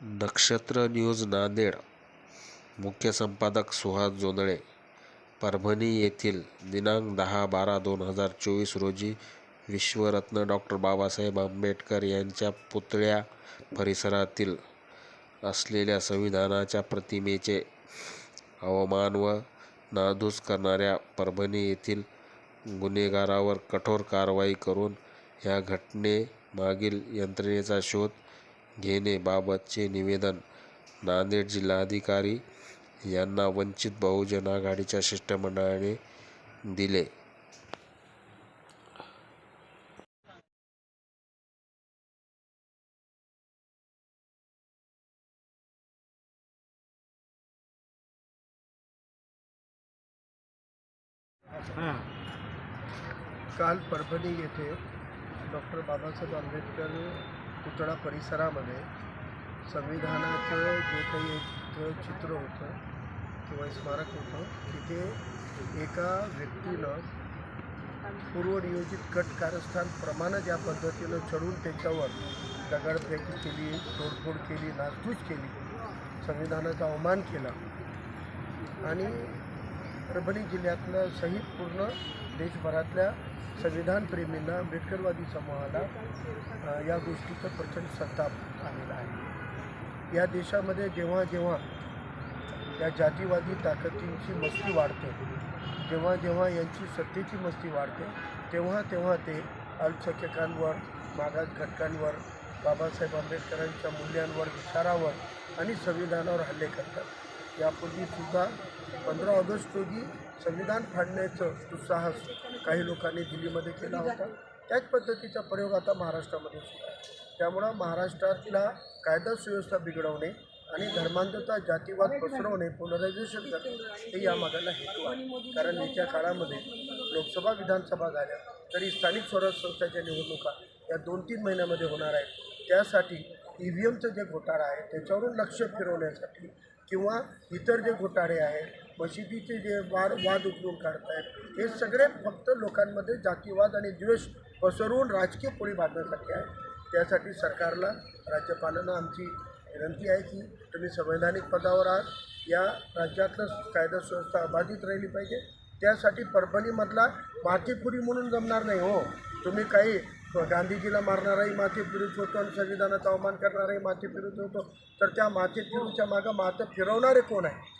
नक्षत्र न्यूज नांदेड. मुख्य संपादक सुहास जोंदळे परभणी येथील दिनांक दहा बारा दोन हजार चोवीस रोजी विश्वरत्न डॉक्टर बाबासाहेब आंबेडकर यांच्या पुतळ्या परिसरातील असलेल्या संविधानाच्या प्रतिमेचे अवमान व नादूस करणाऱ्या परभणी येथील गुन्हेगारावर कठोर कारवाई करून ह्या घटनेमागील यंत्रणेचा शोध घेणेबाबतचे निवेदन. नांदेड जिल्हाधिकारी यांना वंचित बहुजन आघाडीच्या शिष्टमंडळाने दिले. काल परभणी येथे डॉक्टर बाबासाहेब आंबेडकर पुतळा परिसरामध्ये संविधानाचं जे काही एक चित्र होतं किंवा स्मारक होतं तिथे एका व्यक्तीनं पूर्वनियोजित कट कारस्थानप्रमाणे ज्या पद्धतीनं चढून त्याच्यावर दगडफेक केली तोडफोड केली नासधूस केली संविधानाचा अवमान केला. आणि परभणी जिल्ह्यातलं सहित पूर्ण देशभरातल्या संविधानप्रेमींना आंबेडकरवादी समूहाला या गोष्टीचा प्रचंड संताप आलेला आहे. या देशामध्ये जेव्हा जेव्हा या जातीवादी ताकदींची मस्ती वाढते जेव्हा जेव्हा यांची सत्तेची मस्ती वाढते तेव्हा तेव्हा ते अल्पसंख्यकांवर मागास घटकांवर बाबासाहेब आंबेडकरांच्या मूल्यांवर विचारावर आणि संविधानावर हल्ले करतात. यापूर्वीसुद्धा पंधरा ऑगस्ट रोजी संविधान फाडण्याचं दुस्साहस काही लोकांनी दिल्लीमध्ये केला होता. त्याच पद्धतीचा प्रयोग आता महाराष्ट्रामध्ये सुरू आहे त्यामुळं महाराष्ट्रातला कायदा सुव्यवस्था बिघडवणे आणि धर्मांधता जातीवाद पसरवणे पोलरायझेशन करणे हे यामागाला हेतू आहे. कारण येत्या काळामध्ये लोकसभा विधानसभा झाल्या तरी स्थानिक स्वराज्य संस्थेच्या निवडणुका या दोन तीन महिन्यामध्ये होणार आहेत. त्यासाठी ई व्ही एमचं जे घोटाळा आहे त्याच्यावरून लक्ष फिरवण्यासाठी किंवा इतर जे घोटाळे आहेत मशिदीचे जे वाद वाद उकरून काढतायत हे सगळे फक्त लोकांमध्ये जातीवाद आणि द्वेष पसरवून राजकीय पोळी बांधण्यासाठी आहे त्यासाठी सरकारला राज्यपालांना आमची विनंती आहे की तुम्ही संवैधानिक पदावर आहात. या राज्यातलं कायदा सुव्यवस्था अबाधित राहिली पाहिजे. त्यासाठी परभणीमधला मातीपुरी म्हणून जमणार नाही हो. तुम्ही काही गांधीजीला मारणाराही माथेपुरीच होतो आणि संविधानाचा अवमान करणाराही माथेपुरीच होतो. तर त्या माती फिरूच्या मागं माथं फिरवणारे कोण आहे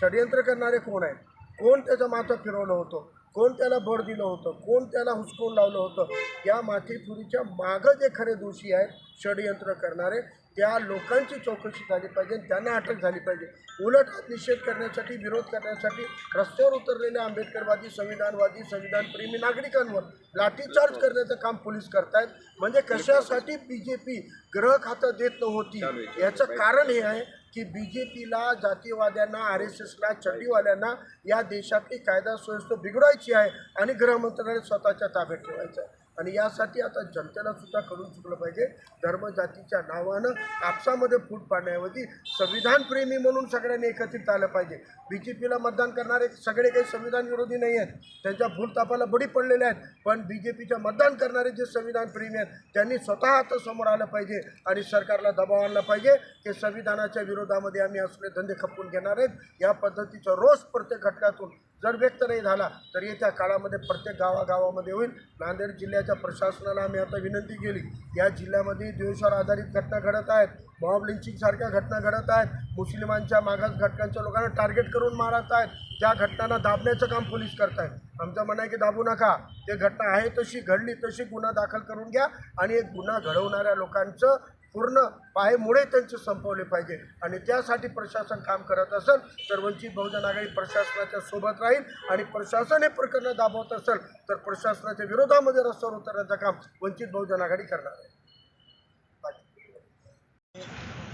षडयंत्र करणारे कोण आहे कोण त्याचं माथं फिरवलं होतं? कोण त्याला बळ दिलं होतं? कोण त्याला हुसकून लावलं होतं? या माथेपुरीच्या मागं जे खरे दोषी आहेत षडयंत्र करणारे त्या लोकांची चौकशी झाली पाहिजे त्यांना अटक झाली पाहिजे. उलट निषेध करण्यासाठी विरोध करण्यासाठी रस्त्यावर उतरलेल्या आंबेडकरवादी संविधानवादी संविधानप्रेमी नागरिकांवर लाठीचार्ज करण्याचं काम पोलीस करतायत. म्हणजे कशासाठी बी जे पी ग्रह खातं देत नव्हती? याचं कारण हे आहे की बी जे पीला जातीवाद्यांना आर एस एसला चंडीवाल्यांना या देशातली कायदा सुव्यवस्था बिघडवायची आहे आणि गृहमंत्र्याने स्वतःच्या ताब्यात ठेवायचं आहे. आणि यासाठी आता जनतेला सुद्धा करून चुकलं पाहिजे. धर्म जातीच्या नावानं कापसामध्ये फूट पाडण्याऐवजी संविधानप्रेमी म्हणून सगळ्यांनी एकत्रित आलं पाहिजे. बी जे पीला मतदान करणारे सगळे काही संविधान विरोधी नाही आहेत. त्यांच्या भूलतापाला बडी पडलेले आहेत. पण बी जे पीच्या मतदान करणारे जे संविधानप्रेमी आहेत त्यांनी स्वतः आता समोर आलं पाहिजे आणि सरकारला दबाव आणला पाहिजे की संविधानाच्या विरोधामध्ये आम्ही असले धंदे खपवून घेणार आहेत. या पद्धतीचा रोज प्रत्येक घटकातून जर व्यक्त नाही झाला तर येत्या काळामध्ये प्रत्येक गावागावामध्ये होईल. नांदेड जिल्ह्याच्या प्रशासनाला आम्ही आता विनंती केली. या जिल्ह्यामध्ये द्वेषावर आधारित घटना घडत आहेत. मॉब लिंचिंगसारख्या घटना घडत आहेत. मुस्लिमांच्या मागास घटकांच्या लोकांना टार्गेट करून मारत आहेत. त्या घटनांना दाबण्याचं काम पोलीस करत आहेत. आमचं म्हणणं आहे की दाबू नका. ते घटना आहे तशी घडली तशी गुन्हा दाखल करून घ्या. आणि एक गुन्हा घडवणाऱ्या लोकांचं पूर्ण पाहेमुळे त्यांचे संपवले पाहिजे. आणि त्यासाठी प्रशासन काम करत असेल तर वंचित बहुजन आघाडी प्रशासनाच्या सोबत राहील आणि प्रशासन हे प्रकरण दाबवत असेल तर प्रशासनाच्या विरोधामध्ये रस्त्यावर उतरण्याचं काम वंचित बहुजन आघाडी करणार आहे.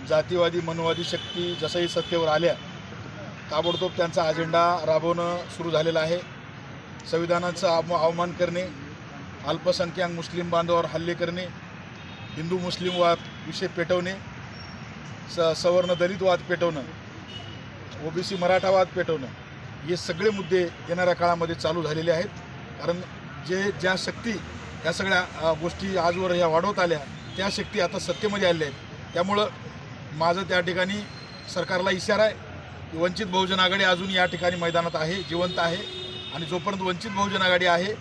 जातीवादी मनवादी शक्ती जसंही सत्तेवर आल्या ताबडतोब त्यांचा अजेंडा राबवणं सुरू झालेला आहे. संविधानाचं आव अवमान करणे अल्पसंख्याक मुस्लिम बांधवावर हल्ले करणे हिंदू मुस्लिम वाद विषय पेटवणे स सवर्ण दलित वाद पेटवणं ओबीसी मराठा वाद पेटवणं हे सगळे मुद्दे येणाऱ्या काळामध्ये चालू झालेले आहेत. कारण जे ज्या शक्ती या सगळ्या गोष्टी आजवर ह्या वाढवत आल्या त्या शक्ती आता सत्तेमध्ये आल्या आहेत. त्यामुळं माझं त्या ठिकाणी सरकारला इशारा आहे की वंचित बहुजन आघाडी अजून या ठिकाणी मैदानात आहे जिवंत आहे. आणि जोपर्यंत वंचित बहुजन आघाडी आहे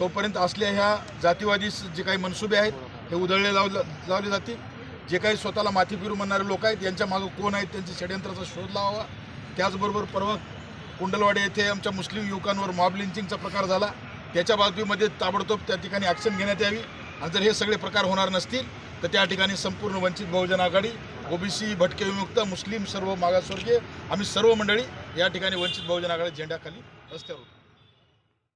तोपर्यंत असल्या ह्या जातीवादी जे काही मनसुबे आहेत हे उधळले लावले लावले जातील. जे काही स्वतःला माथी फिरू म्हणणारे लोक आहेत यांच्या मागं कोण आहेत त्यांच्या षडयंत्राचा शोध लावावा. त्याचबरोबर परवा कुंडलवाडी येथे आमच्या मुस्लिम युवकांवर मॉब लिंचिंगचा प्रकार झाला. त्याच्या बाजूमध्ये ताबडतोब त्या ठिकाणी ॲक्शन घेण्यात यावी. आणि जर हे सगळे प्रकार होणार नसतील तर त्या ठिकाणी संपूर्ण वंचित बहुजन आघाडी ओबीसी भटके विमुक्त मुस्लिम सर्व मागासवर्गीय आम्ही सर्व मंडळी या ठिकाणी वंचित बहुजन आघाडी झेंड्याखाली रस्त्यावर उतरू.